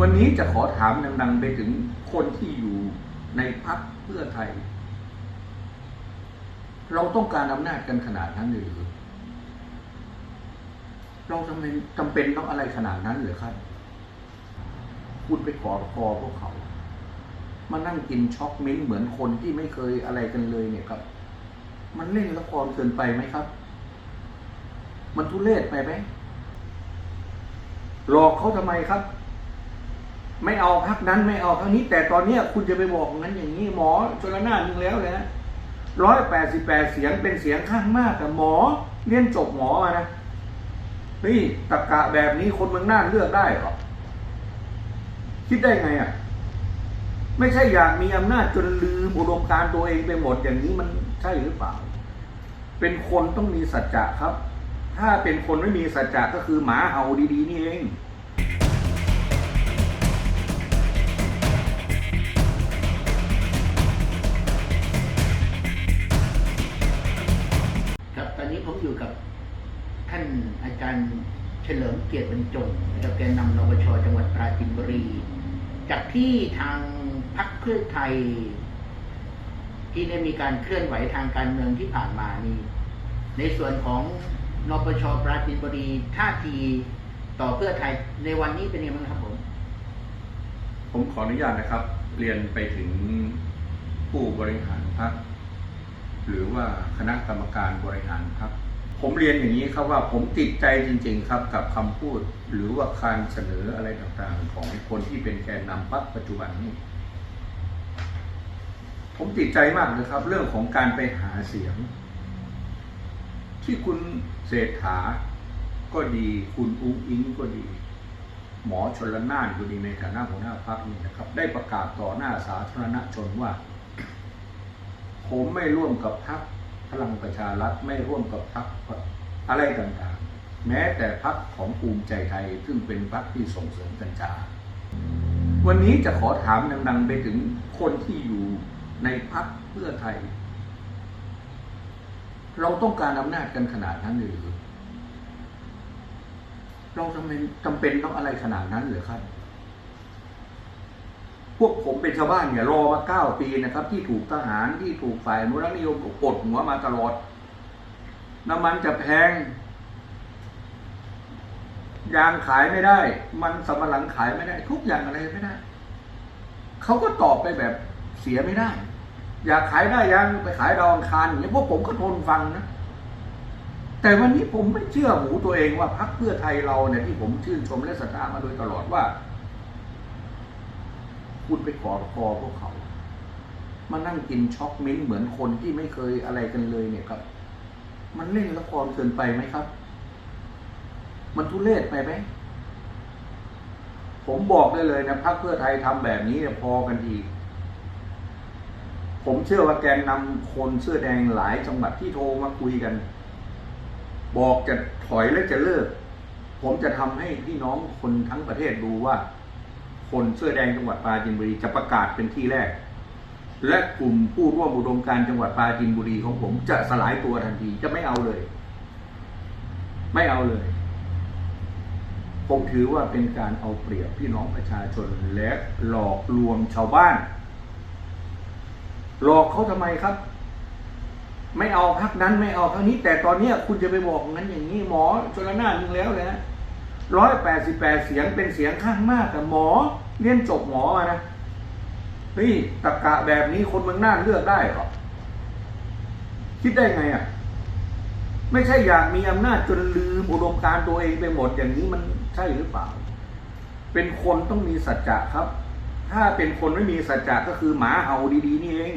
วันนี้จะขอถามดังๆไปถึงคนที่อยู่ในพักเพื่อไทย เราต้องการอำนาจกันขนาดนั้นเลยหรือเราจำเป็นจำเป็นต้องอะไรขนาดนั้นหรือครับคุณไปขอคอพวกเขา มานั่งกินช็อกมิ้นเหมือนคนที่ไม่เคยอะไรกันเลยเนี่ยครับ มันเล่นละครเกินไปไหมครับ มันทุเรศไปไหมหลอกเขาทำไมครับ ไม่เอาพักนั้นไม่เอาพักนี้ แต่ตอนเนี้ยคุณจะไปบอกงั้นอย่างนี้ หมอชนละนานหนึ่งแล้วเลยนะร้อยแปดสิบแปดเสียงเป็นเสียงข้างมากแต่หมอเรียนจบหมอมานะเฮ้ยตะกะแบบนี้คนเมืองน่านเลือกได้เหรอคิดได้ไงอะ ไม่ใช่อยากมีอำนาจจนลืมอุดมการตัวเองไปหมดอย่างนี้มันใช่หรือเปล่า เป็นคนต้องมีสัจจะครับ ถ้าเป็นคนไม่มีสัจจะก็คือหมาเห่าดีๆนี่เองารย์เฉลิมเกียรติบรรจงนะครับแกนนำนปชจังหวัดปราจีนบุรี จากที่ทางพรรคเพื่อไทย ที่ได้มีการเคลื่อนไหวทางการเมืองที่ผ่านมานี่ในส่วนของนปชปราจีนบุรีท่าทีต่อเพื่อไทยในวันนี้เป็นยังไงบ้างครับผม ผมขออนุญาตนะครับ เรียนไปถึงผู้บริหารพรรคหรือว่าคณะกรรมการบริหารพรรค ผมเรียนอย่างนี้ครับว่าผมติดใจจริง ๆ ครับกับคำพูดหรือว่าการเสนออะไรต่างๆ ของคนที่เป็นแกนนำพรรคปัจจุบันนี้ ผมติดใจมากเลยครับ เรื่องของการไปหาเสียง ที่คุณเศรษฐาก็ดีคุณอุ้งอิงก็ดี หมอชนละนานก็ดีในฐานะหัวหน้าพักนี่นะครับ ได้ประกาศต่อหน้าสาธารณชนว่า ผมไม่ร่วมกับพัก พลังประชารัฐไม่ร่วมกับพักอะไรต่างๆ แม้แต่พักของภูมิใจไทยซึ่งเป็นพักที่ส่งเสริมกัญชา วันนี้จะขอถามดังๆ ไปถึงคนที่อยู่ในพักเพื่อไทย เราต้องการอำนาจกันขนาดนั้นเลยหรือเราจำเป็นจำเป็นต้องอะไรขนาดนั้นหรือครับ พวกผมเป็นชาวบ้านเนี่ยรอมาเก้าปีนะครับ ที่ถูกทหารที่ถูกฝ่ายอนุรักนิยมกดหัวมาตลอด น้ำมันจะแพง ยางขายไม่ได้ มันสำปะหลังขายไม่ได้ ทุกอย่างอะไรไม่ได้ เขาก็ตอบไปแบบเสียไม่ได้ อยากขายได้ยังไปขายดองคารอย่างนี้ยพวกผมก็ทนฟังนะแต่วันนี้ผมไม่เชื่อหูตัวเองว่าพรรคเพื่อไทยเราเนี่ยที่ผมชื่นชมและศรัทธามาโดยตลอดว่า คุณไปขอคอพวกเขา มานั่งกินช็อกมิ้นเหมือนคนที่ไม่เคยอะไรกันเลยเนี่ยครับ มันเล่นละครเกินไปไหมครับ มันทุเรศไปไหมผมบอกได้เลยนะพรรคเพื่อไทยทำแบบนี้พอกันทีผมเชื่อว่าแกนนำคนเสื้อแดงหลายจังหวัดที่โทรมาคุยกัน บอกจะถอยและจะเลิก ผมจะทำให้พี่น้องคนทั้งประเทศดูว่า คนเสื้อแดงจังหวัดปราจีนบุรีจะประกาศเป็นที่แรก และกลุ่มผู้ร่วมอุดมการจังหวัดปราจีนบุรีของผมจะสลายตัวทันทีจะไม่เอาเลย ไม่เอาเลย ผมถือว่าเป็นการเอาเปรียบพี่น้องประชาชนและหลอกลวงชาวบ้าน หลอกเขาทำไมครับไม่เอาพักนั้นไม่เอาพักนี้ แต่ตอนเนี้ยคุณจะไปบอกงั้นอย่างนี้หมอชนละนาดนึงแล้วเลยนะ ร้อยแปดสิบแปดเสียงเป็นเสียงข้างมากแต่หมอเรียนจบหมอมานะเฮ้ยตะกะแบบนี้คนเมืองน่านเลือกได้เหรอคิดได้ไงอะ ไม่ใช่อยากมีอำนาจจนลืมอุดมการตัวเองไปหมดอย่างนี้มันใช่หรือเปล่า เป็นคนต้องมีสัจจะครับ ถ้าเป็นคนไม่มีสัจจะก็คือหมาเห่าดีๆนี่เอง